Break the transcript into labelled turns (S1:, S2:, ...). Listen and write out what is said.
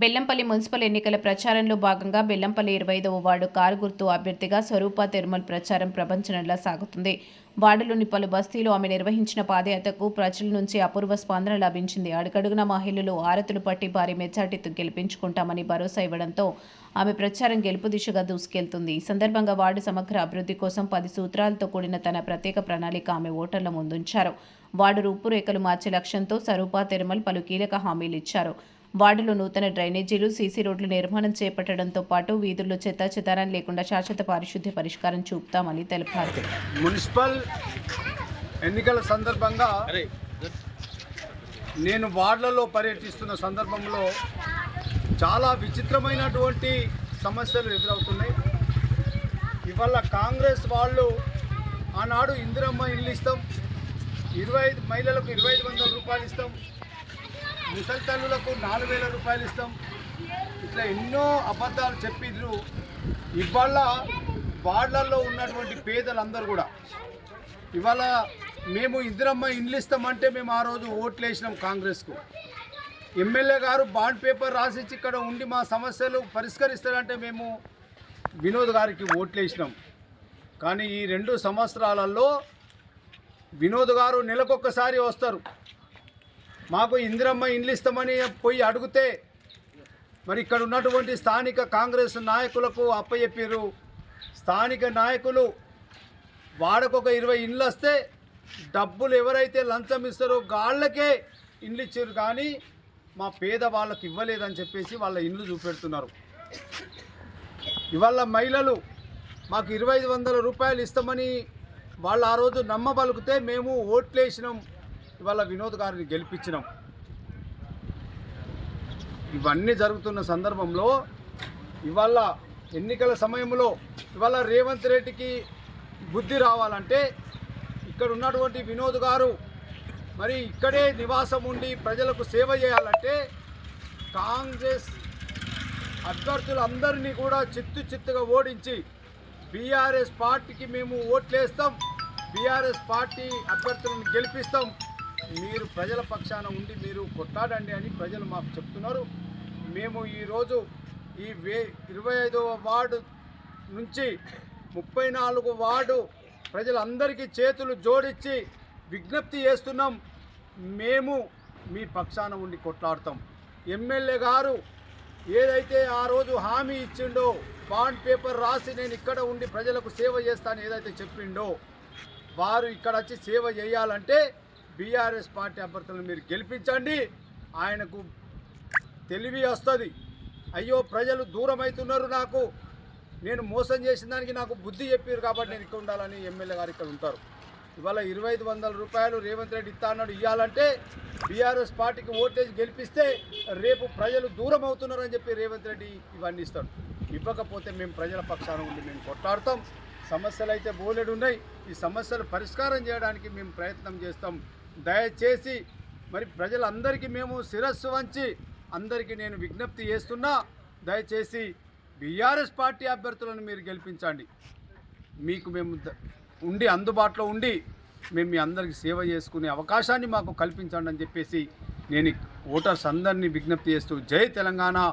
S1: Bellampalli municipal ఎన్నికల ప్రచారంలో భాగంగా బెల్లంపల్లి ఇరవై ఐదవ వార్డు కారు గుర్తు అభ్యర్థిగా స్వరూప తిరుమల్ ప్రచారం ప్రపంచనంలా సాగుతుంది. వార్డులోని పలు బస్తీలు ఆమె నిర్వహించిన పాదయాత్రకు ప్రజల నుంచి అపూర్వ స్పందన లభించింది. అడుగడుగున మహిళలు ఆరతులు పట్టి భారీ మెజార్టీతో గెలిపించుకుంటామని భరోసా ఇవ్వడంతో ఆమె ప్రచారం గెలుపు దిశగా దూసుకెళ్తుంది. ఈ సందర్భంగా వార్డు సమగ్ర అభివృద్ధి కోసం పది సూత్రాలతో కూడిన తన ప్రత్యేక ప్రణాళిక ఆమె ఓటర్ల ముందుంచారు. వార్డు రూపురేఖలు మార్చే లక్ష్యంతో స్వరూప తిరుమల్ పలు కీలక హామీలు ఇచ్చారు. వార్డులో నూతన డ్రైనేజీలు సీసీ రోడ్ల నిర్మాణం చేపట్టడంతో పాటు వీధుల్లో చెత్త చెదారం లేకుండా శాశ్వత పారిశుద్ధ్య పరిష్కారం చూపుతామని తెలిపారు.
S2: మున్సిపల్ ఎన్నికల సందర్భంగా నేను వార్డులలో పర్యటిస్తున్న సందర్భంలో చాలా విచిత్రమైనటువంటి సమస్యలు ఎదురవుతున్నాయి. ఇవాళ కాంగ్రెస్ వాళ్ళు ఆనాడు ఇందిరమ్మ ఇల్లు ఇస్తాం ఇరవై ఐదు మహిళలకు ఇరవై ఐదు వందల రూపాయలు ఇస్తాం ముసలి నాలుగు వేల రూపాయలు ఇస్తాం. ఇట్లా ఎన్నో అబద్ధాలు చెప్పిండ్రు ఇవాళ వార్డులలో ఉన్నటువంటి పేదలందరూ కూడా. ఇవాళ మేము ఇందిరమ్మ ఇండ్లు ఇస్తామంటే మేము ఆ రోజు ఓట్లు వేసినాం కాంగ్రెస్కు. ఎమ్మెల్యే గారు బాండ్ పేపర్ రాసిచ్చి ఇక్కడ ఉండి మా సమస్యలు పరిష్కరిస్తారంటే మేము వినోద్ గారికి ఓట్లు వేసినాం కానీ ఈ రెండు సంవత్సరాలలో వినోద్ గారు నెలకొకసారి వస్తారు. మాకు ఇందిరమ్మ ఇండ్లు ఇస్తామని పోయి అడిగితే మరి ఇక్కడ ఉన్నటువంటి స్థానిక కాంగ్రెస్ నాయకులకు అప్పచెప్పారు స్థానిక నాయకులు వాడకొక ఇరవై ఇండ్లు వస్తే డబ్బులు ఎవరైతే లంచం ఇస్తారో గాళ్ళకే ఇండ్లు ఇచ్చారు కానీ మా పేద వాళ్ళకి ఇవ్వలేదని చెప్పేసి వాళ్ళ ఇండ్లు చూపెడుతున్నారు. ఇవాళ మహిళలు మాకు ఇరవై ఐదు వందల రూపాయలు ఇస్తామని వాళ్ళు ఆ రోజు నమ్మబలికితే మేము ఓట్లేసినాం. ఇవాళ వినోద్ గారిని గెలిపించినాం. ఇవన్నీ జరుగుతున్న సందర్భంలో ఇవాళ ఎన్నికల సమయంలో ఇవాళ రేవంత్ రెడ్డికి బుద్ధి రావాలంటే ఇక్కడ ఉన్నటువంటి వినోద్ గారు మరి ఇక్కడే నివాసం ఉండి ప్రజలకు సేవ చేయాలంటే కాంగ్రెస్ అభ్యర్థులందరినీ కూడా చిత్తు చిత్తుగా ఓడించి బీఆర్ఎస్ పార్టీకి మేము ఓట్లేస్తాం. బీఆర్ఎస్ పార్టీ అభ్యర్థులను గెలిపిస్తాం. మీరు ప్రజల పక్షాన ఉండి మీరు కొట్లాడండి అని ప్రజలు మాకు చెప్తున్నారు. మేము ఈరోజు ఈ వే ఇరవై ఐదవ వార్డు నుంచి ముప్పై నాలుగు వార్డు ప్రజలందరికీ చేతులు జోడించి విజ్ఞప్తి చేస్తున్నాం. మేము మీ పక్షాన ఉండి కొట్లాడతాం. ఎమ్మెల్యే గారు ఏదైతే ఆ రోజు హామీ ఇచ్చిండో బాండ్ పేపర్ రాసి నేను ఇక్కడ ఉండి ప్రజలకు సేవ చేస్తాను ఏదైతే చెప్పిండో వారు ఇక్కడ వచ్చి సేవ చేయాలంటే బీఆర్ఎస్ పార్టీ అభ్యర్థులను మీరు గెలిపించండి. ఆయనకు తెలివి వస్తుంది. అయ్యో ప్రజలు దూరం అవుతున్నారు నాకు. నేను మోసం చేసిన దానికి నాకు బుద్ధి చెప్పారు కాబట్టి నేను ఇక్కడ ఉండాలని ఎమ్మెల్యే గారు ఇక్కడ ఉంటారు. ఇవాళ ఇరవై ఐదు వందల రూపాయలు రేవంత్ రెడ్డి ఇస్తా అన్నాడు. ఇవ్వాలంటే బీఆర్ఎస్ పార్టీకి ఓటేజ్ గెలిపిస్తే రేపు ప్రజలు దూరం అవుతున్నారని చెప్పి రేవంత్ రెడ్డి ఇవన్నీ ఇస్తాడు. ఇవ్వకపోతే మేము ప్రజల పక్షాన ఉండి మేము కొట్లాడతాం. సమస్యలు అయితే బోలెడు ఉన్నాయి ఈ సమస్యలు పరిష్కారం చేయడానికి మేము ప్రయత్నం చేస్తాం. దయచేసి మరి ప్రజలందరికీ మేము శిరస్సు వంచి అందరికీ నేను విజ్ఞప్తి చేస్తున్నా దయచేసి బీఆర్ఎస్ పార్టీ అభ్యర్థులను మీరు గెలిపించండి. మీకు మేము ద- ఉండి అందుబాటులో ఉండి మేము మీ అందరికీ సేవ చేసుకునే అవకాశాన్ని మాకు కల్పించండి అని చెప్పేసి నేను ఓటర్స్ అందరినీ విజ్ఞప్తి చేస్తూ జై తెలంగాణ.